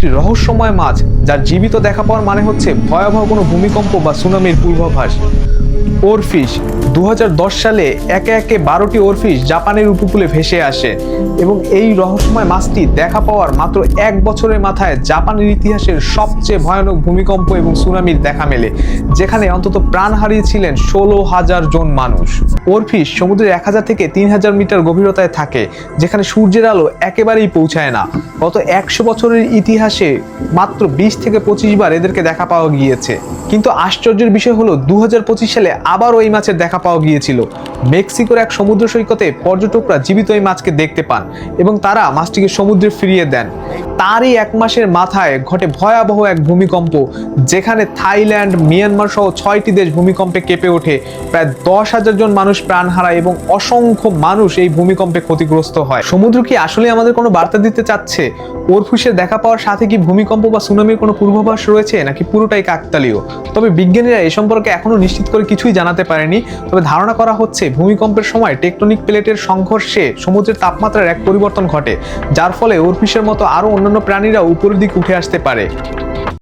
একটি রহস্যময় মাছ, যার জীবিত দেখা পাওয়ার মানে হচ্ছে ভয়াবহ কোনো ভূমিকম্প বা সুনামির পূর্বাভাস। ওরফিশ দু সালে একে একে বারোটি ওরফিশ জাপানের উপকূলে ভেসে আসে এবং এই রহস্যময় মাছটি দেখা পাওয়ার মাত্র এক বছরের মাথায় জাপানের ইতিহাসের সবচেয়ে ভয়ানক ভূমিকম্প এবং সুনামির দেখা মেলে, যেখানে অন্তত প্রাণ হারিয়েছিলেন ষোলো হাজার জন মানুষ। ওরফিশ সমুদ্রের এক হাজার থেকে তিন হাজার মিটার গভীরতায় থাকে, যেখানে সূর্যের আলো একেবারেই পৌঁছায় না। গত একশো বছরের ইতিহাসে মাত্র বিশ থেকে পঁচিশ বার এদেরকে দেখা পাওয়া গিয়েছে। কিন্তু আশ্চর্যের বিষয় হলো দু হাজার পঁচিশ সালে আবারও ওই মাছের দেখা পাওয়া গিয়েছিল। মেক্সিকোর এক সমুদ্র সৈকতে পর্যটকরা জীবিত এই মাছকে দেখতে পান এবং তারা মাছটিকে সমুদ্রে ফিরিয়ে দেন। তারই এক মাসের মাথায় ঘটে ভয়াবহ এক ভূমিকম্প, যেখানে থাইল্যান্ড, মিয়ানমার সহ ছয়টি দেশ ভূমিকম্পে কেঁপে ওঠে। প্রায় দশ হাজার জন মানুষ প্রাণ হারায় এবং অসংখ্য মানুষ এই ভূমিকম্পে ক্ষতিগ্রস্ত হয়। সমুদ্র কি আসলে আমাদের কোনো বার্তা দিতে চাচ্ছে? ওরফুসের দেখা পাওয়ার সাথে কি ভূমিকম্প বা সুনামির কোনো পূর্বাভাস রয়েছে, নাকি পুরোটাই কাকতালীয়? তবে বিজ্ঞানীরা এ সম্পর্কে এখনও নিশ্চিত করে কিছুই জানাতে পারেনি। তবে ধারণা করা হচ্ছে, ভূমিকম্পের সময় টেকটনিক প্লেটের সংঘর্ষে সমুদ্রের তাপমাত্রার এক পরিবর্তন ঘটে, যার ফলে ওরফিসের মতো আরও অন্যান্য প্রাণীরা উপরের দিকে উঠে আসতে পারে।